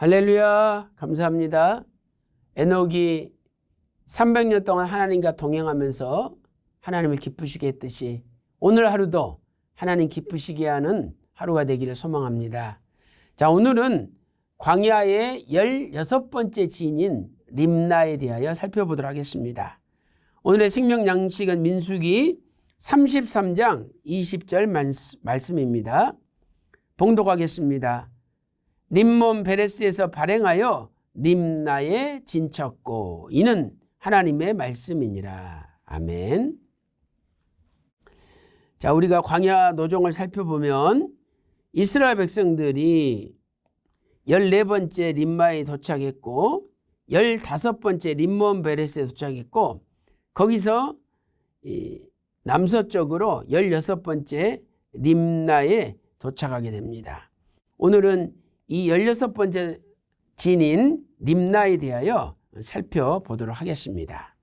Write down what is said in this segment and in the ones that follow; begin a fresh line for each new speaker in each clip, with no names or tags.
할렐루야 감사합니다. 에녹이 300년 동안 하나님과 동행하면서 하나님을 기쁘시게 했듯이 오늘 하루도 하나님 기쁘시게 하는 하루가 되기를 소망합니다. 자 오늘은 광야의 16번째 지인인 림나에 대하여 살펴보도록 하겠습니다. 오늘의 생명 양식은 민수기 33장 20절 말씀입니다. 봉독하겠습니다. 림몬 베레스에서 발행하여 림나에 진쳤고 이는 하나님의 말씀이니라. 아멘. 자, 우리가 광야 노정을 살펴보면 이스라엘 백성들이 14번째 림마에 도착했고 15번째 림몬 베레스에 도착했고 거기서 남서쪽으로 16번째 림나에 도착하게 됩니다. 오늘은 이 16번째 진인 림나에 대하여 살펴보도록 하겠습니다.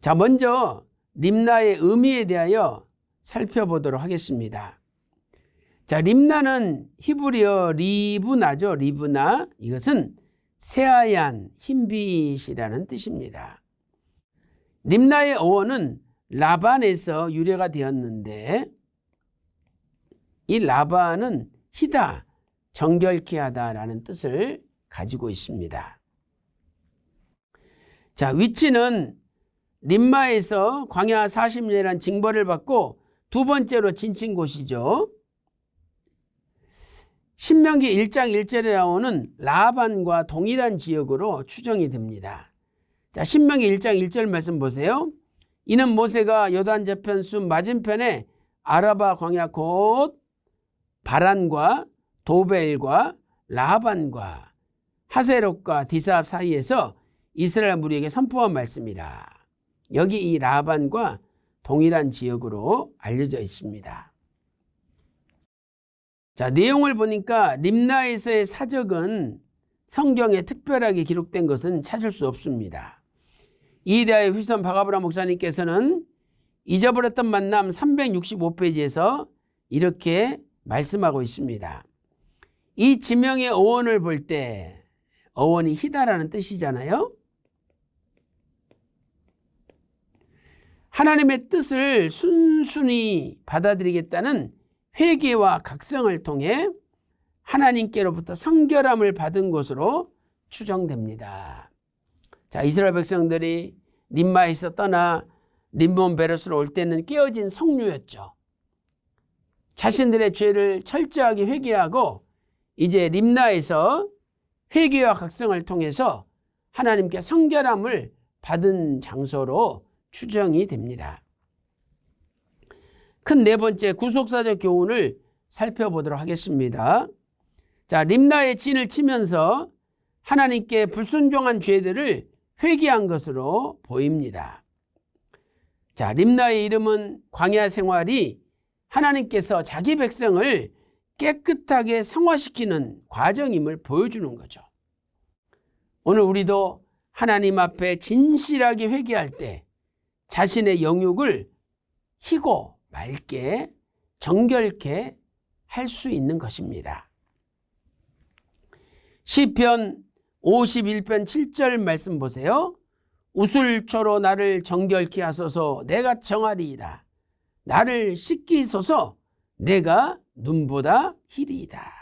자, 먼저 림나의 의미에 대하여 살펴보도록 하겠습니다. 자, 림나는 히브리어 리브나죠. 리브나. 이것은 새하얀 흰빛이라는 뜻입니다. 림나의 어원은 라반에서 유래가 되었는데 이 라반은 희다, 정결케 하다라는 뜻을 가지고 있습니다. 자, 위치는 림마에서 광야 40년이라는 징벌을 받고 두 번째로 진친 곳이죠. 신명기 1장 1절에 나오는 라반과 동일한 지역으로 추정이 됩니다. 자, 신명기 1장 1절 말씀 보세요. 이는 모세가 요단 저편 숲 맞은편에 아라바 광야 곧 바란과 도벨과 라반과 하세롯과 디사압 사이에서 이스라엘 무리에게 선포한 말씀이라. 여기 이 라반과 동일한 지역으로 알려져 있습니다. 자, 내용을 보니까 림나에서의 사적은 성경에 특별하게 기록된 것은 찾을 수 없습니다. 이대하의 휘선 바가브라 목사님께서는 잊어버렸던 만남 365페이지에서 이렇게 말씀하고 있습니다. 이 지명의 어원을 볼 때 어원이 희다라는 뜻이잖아요. 하나님의 뜻을 순순히 받아들이겠다는 회개와 각성을 통해 하나님께로부터 성결함을 받은 것으로 추정됩니다. 자, 이스라엘 백성들이 림마에서 떠나 림몬 베르스로 올 때는 깨어진 성류였죠. 자신들의 죄를 철저하게 회개하고 이제 림나에서 회개와 각성을 통해서 하나님께 성결함을 받은 장소로 추정이 됩니다. 큰 네 번째 구속사적 교훈을 살펴보도록 하겠습니다. 자, 림나의 진을 치면서 하나님께 불순종한 죄들을 회개한 것으로 보입니다. 자, 림나의 이름은 광야 생활이 하나님께서 자기 백성을 깨끗하게 성화시키는 과정임을 보여주는 거죠. 오늘 우리도 하나님 앞에 진실하게 회개할 때 자신의 영육을 희고 맑게 정결케 할 수 있는 것입니다. 시편 51편 7절 말씀 보세요. 우술초로 나를 정결케 하소서 내가 정하리이다. 나를 씻기소서 내가 눈보다 희리이다.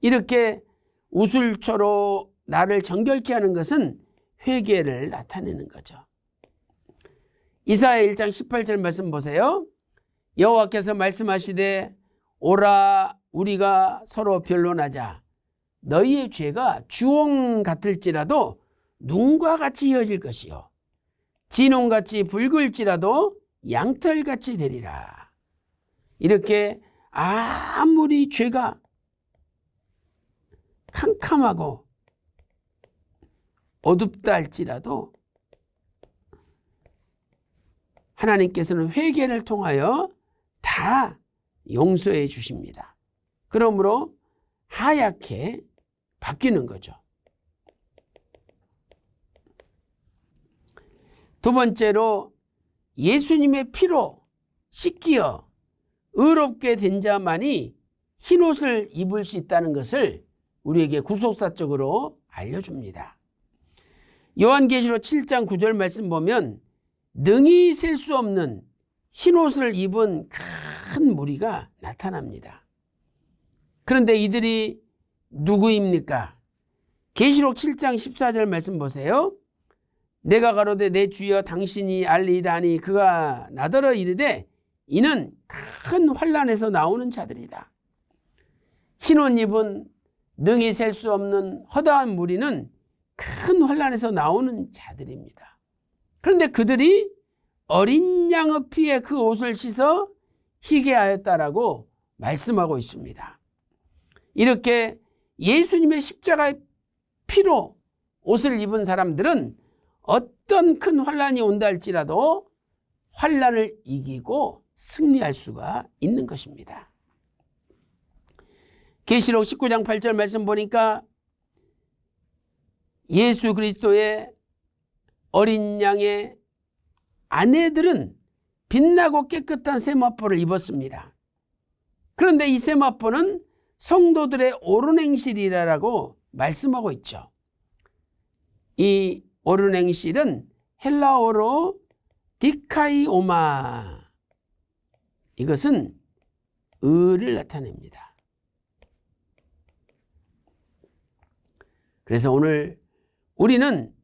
이렇게 우술초로 나를 정결케 하는 것은 회개를 나타내는 거죠. 이사야 1장 18절 말씀 보세요. 여호와께서 말씀하시되 오라 우리가 서로 변론하자. 너희의 죄가 주홍 같을지라도 눈과 같이 이어질 것이요. 진홍같이 붉을지라도 양털같이 되리라. 이렇게 아무리 죄가 캄캄하고 어둡다 할지라도 하나님께서는 회개를 통하여 다 용서해 주십니다. 그러므로 하얗게 바뀌는 거죠. 두 번째로 예수님의 피로 씻기어 의롭게 된 자만이 흰 옷을 입을 수 있다는 것을 우리에게 구속사적으로 알려줍니다. 요한계시록 7장 9절 말씀 보면 능히 셀 수 없는 흰 옷을 입은 큰 무리가 나타납니다. 그런데 이들이 누구입니까? 계시록 7장 14절 말씀 보세요. 내가 가로되 내 주여 당신이 알리다니 그가 나더러 이르되 이는 큰 환란에서 나오는 자들이다. 흰 옷 입은 능히 셀 수 없는 허다한 무리는 큰 환란에서 나오는 자들입니다. 그런데 그들이 어린 양의 피에 그 옷을 씻어 희게 하였다라고 말씀하고 있습니다. 이렇게 예수님의 십자가의 피로 옷을 입은 사람들은 어떤 큰 환란이 온다 할지라도 환란을 이기고 승리할 수가 있는 것입니다. 계시록 19장 8절 말씀 보니까 예수 그리스도의 어린 양의 아내들은 빛나고 깨끗한 세마포를 입었습니다. 그런데 이 세마포는 성도들의 옳은 행실이라고 말씀하고 있죠. 이 옳은 행실은 헬라어로 디카이오마 이것은 의를 나타냅니다. 그래서 오늘 우리는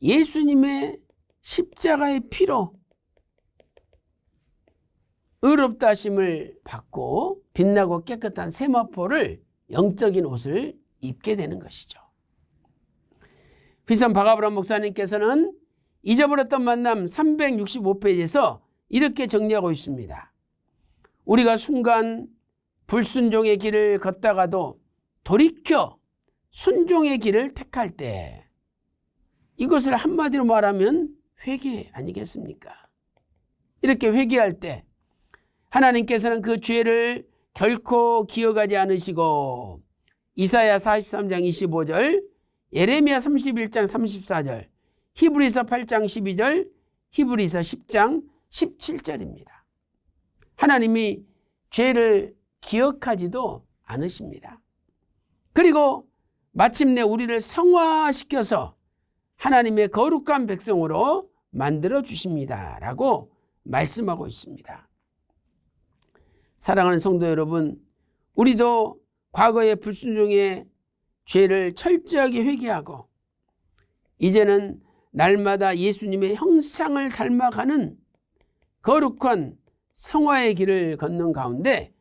예수님의 십자가의 피로 의롭다 하심을 받고 빛나고 깨끗한 세마포를 영적인 옷을 입게 되는 것이죠. 비선 박아브람 목사님께서는 잊어버렸던 만남 365페이지에서 이렇게 정리하고 있습니다. 우리가 순간 불순종의 길을 걷다가도 돌이켜 순종의 길을 택할 때 이것을 한마디로 말하면 회개 아니겠습니까? 이렇게 회개할 때 하나님께서는 그 죄를 결코 기억하지 않으시고 이사야 43장 25절, 예레미야 31장 34절, 히브리서 8장 12절, 히브리서 10장 17절입니다. 하나님이 죄를 기억하지도 않으십니다. 그리고 마침내 우리를 성화시켜서 하나님의 거룩한 백성으로 만들어 주십니다. 라고 말씀하고 있습니다. 사랑하는 성도 여러분, 우리도 과거의 불순종의 죄를 철저하게 회개하고 이제는 날마다 예수님의 형상을 닮아가는 거룩한 성화의 길을 걷는 가운데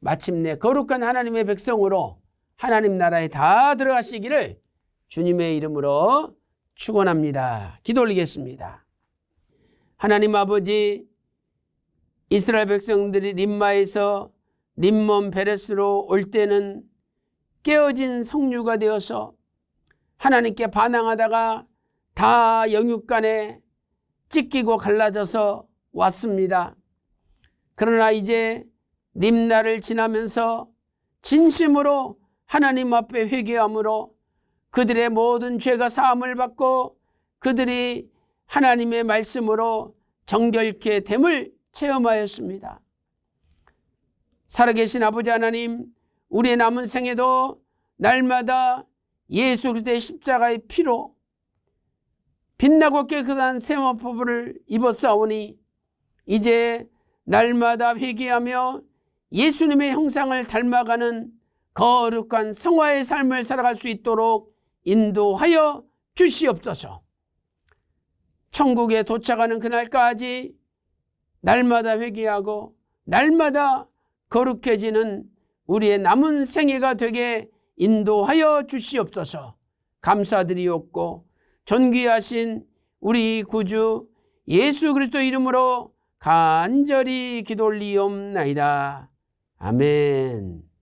마침내 거룩한 하나님의 백성으로 하나님 나라에 다 들어가시기를 주님의 이름으로 축원합니다. 기도 올리겠습니다. 하나님 아버지 이스라엘 백성들이 림마에서 림몬 베레스로 올 때는 깨어진 성류가 되어서 하나님께 반항하다가 다 영육간에 찢기고 갈라져서 왔습니다. 그러나 이제 림나를 지나면서 진심으로 하나님 앞에 회개함으로 그들의 모든 죄가 사함을 받고 그들이 하나님의 말씀으로 정결케 됨을 체험하였습니다. 살아계신 아버지 하나님, 우리의 남은 생에도 날마다 예수 그리스도의 십자가의 피로 빛나고 깨끗한 세마포를 입었사오니 이제 날마다 회개하며 예수님의 형상을 닮아가는 거룩한 성화의 삶을 살아갈 수 있도록 인도하여 주시옵소서. 천국에 도착하는 그날까지 날마다 회개하고 날마다 거룩해지는 우리의 남은 생애가 되게 인도하여 주시옵소서. 감사드리옵고 존귀하신 우리 구주 예수 그리스도 이름으로 간절히 기도 올리옵나이다. 아멘.